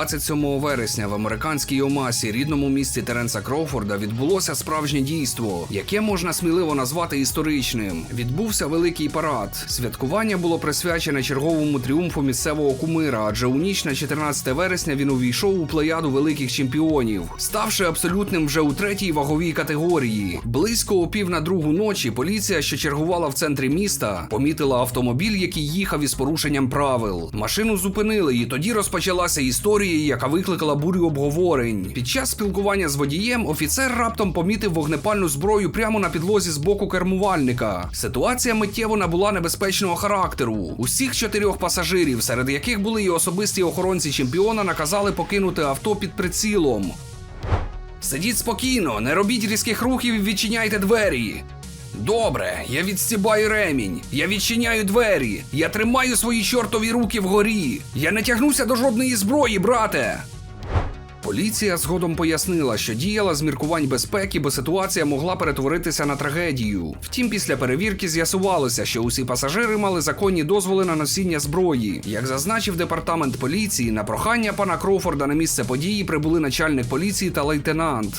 27 вересня в американській Омасі, рідному місті Теренса Кроуфорда, відбулося справжнє дійство, яке можна сміливо назвати історичним. Відбувся великий парад. Святкування було присвячене черговому тріумфу місцевого кумира, адже у ніч на 14 вересня він увійшов у плеяду великих чемпіонів, ставши абсолютним вже у третій ваговій категорії. Близько о пів на другу ночі поліція, що чергувала в центрі міста, помітила автомобіль, який їхав із порушенням правил. Машину зупинили, і тоді розпочалася історія, яка викликала бурю обговорень. Під час спілкування з водієм офіцер раптом помітив вогнепальну зброю прямо на підлозі з боку кермувальника. Ситуація миттєво набула небезпечного характеру. Усіх чотирьох пасажирів, серед яких були і особисті охоронці чемпіона, наказали покинути авто під прицілом. Сидіть спокійно, не робіть різких рухів і відчиняйте двері. Добре, я відстібаю ремінь, я відчиняю двері, я тримаю свої чортові руки вгорі. Я не тягнуся до жодної зброї, брате. Поліція згодом пояснила, що діяла з міркувань безпеки, бо ситуація могла перетворитися на трагедію. Втім, після перевірки з'ясувалося, що усі пасажири мали законні дозволи на носіння зброї. Як зазначив департамент поліції, на прохання пана Кроуфорда на місце події прибули начальник поліції та лейтенант.